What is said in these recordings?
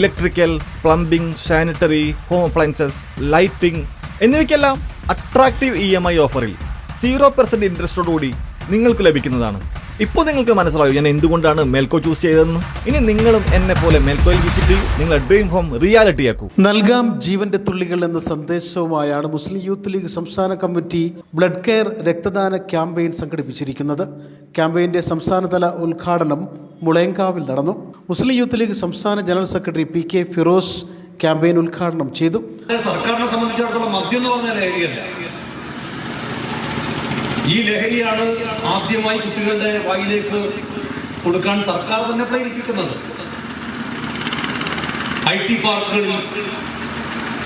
Electrical plumbing sanitary home appliances lighting എന്നിവയ്ക്കെല്ലാം attractive E M I ഓഫറിൽ zero percent ഇൻട്രസ്റ്റോടുകൂടി നിങ്ങൾക്ക് ലഭിക്കുന്നതാണ്. ഇപ്പോൾ നിങ്ങൾക്ക് മനസ്സിലാവും ഞാൻ എന്തുകൊണ്ടാണ് മെൽക്കോ ചൂസ് ചെയ്തതെന്ന്? ഇനി നിങ്ങളും എന്നെ പോലെ മേൽക്കോയിൽ വിസിറ്റ് ചെയ്യും. നിങ്ങളുടെ ഡ്രീം ഹോം റിയാലിറ്റി ആക്കൂ. നൽകാം ജീവന്റെ തുള്ളികൾ എന്ന സന്ദേശവുമായാണ് മുസ്ലിം യൂത്ത് ലീഗ് സംസ്ഥാന കമ്മിറ്റി ബ്ലഡ് കെയർ രക്തദാന ക്യാമ്പയിൻ സംഘടിപ്പിച്ചിരിക്കുന്നത്. ക്യാമ്പയിന്റെ സംസ്ഥാനതല ഉദ്ഘാടനം മുളയങ്കാവിൽ നടന്നു. മുസ്ലിം യൂത്ത് ലീഗ് സംസ്ഥാന general secretary P K Firoz campaign ഉദ്ഘാടനം ചെയ്തു. സർക്കാരിനെ സംബന്ധിച്ചിടത്തോളം മദ്യം എന്ന് പറഞ്ഞ ലഹരിയല്ല. ഈ ലഹരിയാണ് ആദ്യമായി കുട്ടികളുടെ വായിലേക്ക് കൊടുക്കാൻ സർക്കാർ തന്നെ പ്രേരിപ്പിക്കുന്നത് ഐ ടി പാർക്കുകളിൽ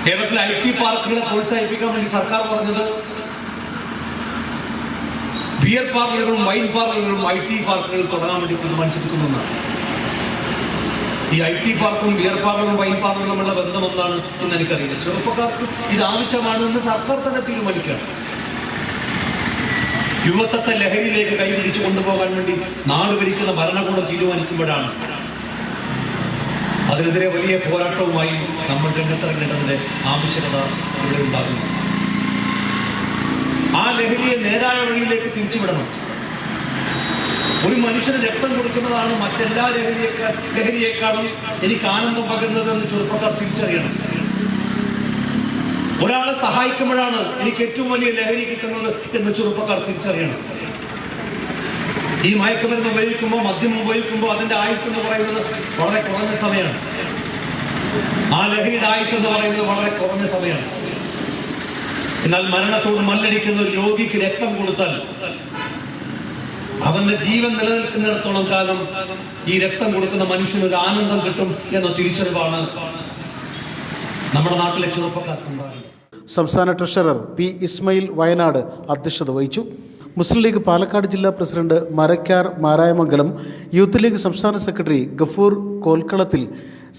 കേരളത്തിലെ ഐ ടി പാർക്കുകളെ പ്രോത്സാഹിപ്പിക്കാൻ വേണ്ടി സർക്കാർ പറഞ്ഞത് ബിയർ പാർലറുകളും വൈൻ പാർലറുകളും ഐ ടി പാർക്കുകൾ തുടങ്ങാൻ വേണ്ടി തീരുമാനിച്ചിരിക്കുന്നതാണ് ഈ ഐ ടി പാർക്കും ബിയർ പാർലറും വൈൻ പാർലറും തമ്മിലുള്ള ബന്ധം എന്താണ് എന്ന് എനിക്കറിയില്ല. ചെറുപ്പക്കാർക്ക് ഇത് ആവശ്യമാണ് എന്ന് സർക്കാർ തന്നെ തീരുമാനിക്കുകയാണ് യുവത്വത്തെ ലഹരിയിലേക്ക് കൈപിടിച്ചു കൊണ്ടുപോകാൻ വേണ്ടി നാട് ഭരിക്കുന്ന ഭരണകൂടം തീരുമാനിക്കുമ്പോഴാണ് അതിനെതിരെ വലിയ പോരാട്ടവുമായി നമ്മൾ രംഗത്തിറങ്ങേണ്ടതിന്റെ ആവശ്യകത ഇവിടെ ഉണ്ടാകുന്നു ആ ലഹരിയെ നേരായ വഴിയിലേക്ക് തിരിച്ചുവിടണം. മനുഷ്യന് രക്തം കൊടുക്കുന്നതാണ് മറ്റെല്ലാ ലഹരിയേക്കാൾ ലഹരിയേക്കാളും എനിക്ക് ആനന്ദം പകരുന്നതെന്ന് ചെറുപ്പക്കാർ തിരിച്ചറിയണം. ഒരാളെ സഹായിക്കുമ്പോഴാണ് എനിക്ക് ഏറ്റവും വലിയ ലഹരി കിട്ടുന്നത് എന്ന് ചെറുപ്പക്കാർ തിരിച്ചറിയണം. ഈ മയക്കുമരുന്ന് ഉപയോഗിക്കുമ്പോൾ മദ്യം ഉപയോഗിക്കുമ്പോൾ അതിന്റെ ആയുസ് എന്ന് പറയുന്നത് വളരെ കുറഞ്ഞ സമയമാണ്. ആ ലഹരിയുടെ ആയുസ് എന്ന് പറയുന്നത് വളരെ കുറഞ്ഞ സമയമാണ്. എന്നാൽ മരണത്തോട് മല്ലടിക്കുന്ന ഒരു രോഗിക്ക് രക്തം കൊടുത്താൽ അവന്റെ ജീവൻ നിലനിൽക്കുന്നിടത്തോളം കാലം ഈ രക്തം കൊടുക്കുന്ന മനുഷ്യന് ഒരു ആനന്ദം കിട്ടും എന്ന തിരിച്ചറിവാണ് നമ്മുടെ നാട്ടിലെ ചെറുപ്പക്കാർക്കുണ്ടാകുന്നത് സംസ്ഥാന ട്രഷറർ പി ഇസ്മയിൽ വയനാട് അധ്യക്ഷത വഹിച്ചു. മുസ്ലിം ലീഗ് പാലക്കാട് ജില്ലാ പ്രസിഡന്റ് മരക്കാർ മാരായമംഗലം യൂത്ത് ലീഗ് സംസ്ഥാന secretary Gafoor Kolkkalathil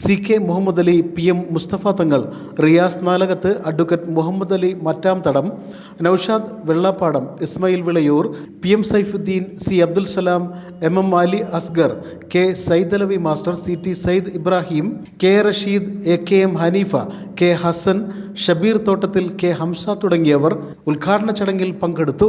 C K Muhammad Ali P M Musthafa Thangal Riyas Nalakath advocate Muhammad Ali Mattam Thadam Noushad Vellappadam Ismail Vilayur P M Saifuddin C Abdul Salam M M Ali Asgar K Saidalavi master C T Sayyid Ibrahim K Rasheed A K M Haneefa K Hasan Shabeer Thottathil K Hamza തുടങ്ങിയവർ ഉദ്ഘാടന ചടങ്ങിൽ പങ്കെടുത്തു.